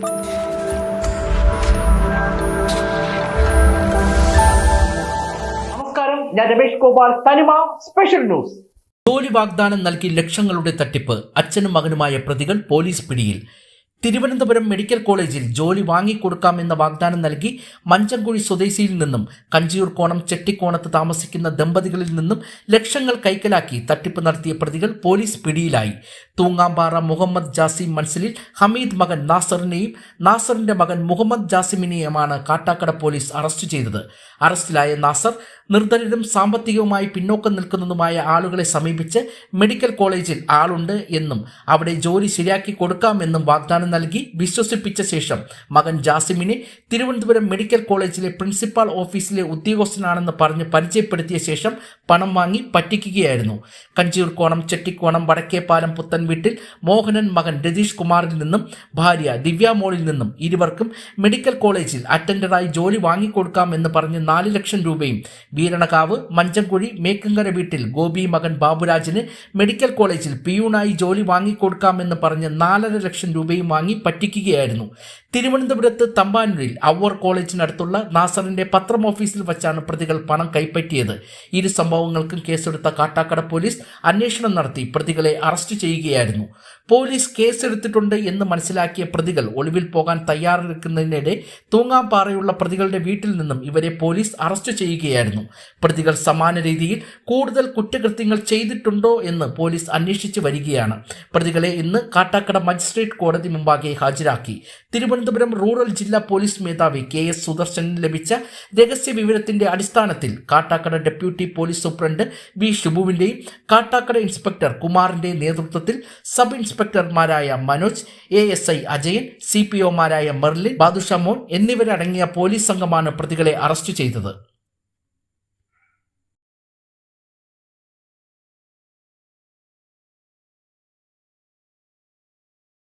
നമസ്കാരം ഞാൻ രമേഷ് ഗോപാൽ. തനിമ സ്പെഷ്യൽ ന്യൂസ്. ജോലി വാഗ്ദാനം നൽകി ലക്ഷങ്ങളുടെ തട്ടിപ്പ്. അച്ഛനും മകനുമായ പ്രതികൾ പോലീസ് പിടിയിൽ. തിരുവനന്തപുരം മെഡിക്കൽ കോളേജിൽ ജോലി വാങ്ങിക്കൊടുക്കാമെന്ന വാഗ്ദാനം നൽകി മഞ്ചൻകുഴി സ്വദേശിയിൽ നിന്നും കഞ്ചിയൂർ കോണം ചെട്ടിക്കോണത്ത് താമസിക്കുന്ന ദമ്പതികളിൽ നിന്നും ലക്ഷങ്ങൾ കൈക്കലാക്കി തട്ടിപ്പ് നടത്തിയ പ്രതികൾ പോലീസ് പിടിയിലായി. തൂങ്ങാമ്പാറ മുഹമ്മദ് ജാസിം മൻസലിൽ ഹമീദ് മകൻ നാസറിനെയും നാസറിന്റെ മകൻ മുഹമ്മദ് ജാസിമിനെയുമാണ് കാട്ടാക്കട പോലീസ് അറസ്റ്റ് ചെയ്തത്. അറസ്റ്റിലായ നാസർ നിർധനരും സാമ്പത്തികവുമായി പിന്നോക്കം നിൽക്കുന്നതുമായ ആളുകളെ സമീപിച്ച് മെഡിക്കൽ കോളേജിൽ ആളുണ്ട് എന്നും അവിടെ ജോലി ശരിയാക്കി കൊടുക്കാമെന്നും വാഗ്ദാനം നൽകി വിശ്വസിപ്പിച്ച ശേഷം മകൻ ജാസിമിനെ തിരുവനന്തപുരം മെഡിക്കൽ കോളേജിലെ പ്രിൻസിപ്പാൾ ഓഫീസിലെ ഉദ്യോഗസ്ഥനാണെന്ന് പറഞ്ഞ് പരിചയപ്പെടുത്തിയ ശേഷം പണം വാങ്ങി പറ്റിക്കുകയായിരുന്നു. കഞ്ചിയൂർക്കോണം ചെട്ടിക്കോണം വടക്കേപ്പാലം പുത്തൻ വീട്ടിൽ മോഹനൻ മകൻ രതീഷ് കുമാറിൽ നിന്നും ഭാര്യ ദിവ്യ മോളിൽ നിന്നും ഇരുവർക്കും മെഡിക്കൽ കോളേജിൽ അറ്റൻഡറായി ജോലി വാങ്ങിക്കൊടുക്കാം എന്ന് പറഞ്ഞ് നാല് ലക്ഷം രൂപയും വീരണകാവ് മഞ്ചംകുഴി മേക്കങ്കര വീട്ടിൽ ഗോപി മകൻ ബാബുരാജിന് മെഡിക്കൽ കോളേജിൽ പിയൂണായി ജോലി വാങ്ങിക്കൊടുക്കാമെന്ന് പറഞ്ഞ് നാലര ലക്ഷം രൂപയും വാങ്ങി പറ്റിക്കുകയായിരുന്നു. തിരുവനന്തപുരത്ത് തമ്പാനൂരിൽ അവർ കോളേജിനടുത്തുള്ള നാസറിന്റെ പത്രം ഓഫീസിൽ വച്ചാണ് പ്രതികൾ പണം കൈപ്പറ്റിയത്. ഇരു സംഭവങ്ങൾക്കും കേസെടുത്ത കാട്ടാക്കട പോലീസ് അന്വേഷണം നടത്തി പ്രതികളെ അറസ്റ്റ് ചെയ്യുകയായിരുന്നു. പോലീസ് കേസെടുത്തിട്ടുണ്ട് എന്ന് മനസ്സിലാക്കിയ പ്രതികൾ ഒളിവിൽ പോകാൻ തയ്യാറെടുക്കുന്നതിനിടെ തൂങ്ങാപ്പാറയുള്ള പ്രതികളുടെ വീട്ടിൽ നിന്നും ഇവരെ പോലീസ് അറസ്റ്റ് ചെയ്യുകയായിരുന്നു. പ്രതികൾ സമാന രീതിയിൽ കൂടുതൽ കുറ്റകൃത്യങ്ങൾ ചെയ്തിട്ടുണ്ടോ എന്ന് പോലീസ് അന്വേഷിച്ചു വരികയാണ്. പ്രതികളെ ഇന്ന് കാട്ടാക്കട മജിസ്ട്രേറ്റ് കോടതി മുമ്പാകെ ഹാജരാക്കി. തിരുവനന്തപുരം റൂറൽ ജില്ലാ പോലീസ് മേധാവി കെ എസ് സുദർശനിന് ലഭിച്ച രഹസ്യ വിവരത്തിന്റെ അടിസ്ഥാനത്തിൽ Kattakada deputy police superintendent V ഷിബുവിന്റെയും Kattakada inspector കുമാറിന്റെ നേതൃത്വത്തിൽ sub ഇൻസ്പെക്ടർമാരായ Manoj A S I Ajayan C P ഒമാരായ Merlin Badushamon എന്നിവരടങ്ങിയ പോലീസ് സംഘമാണ് പ്രതികളെ അറസ്റ്റ് ചെയ്തത്.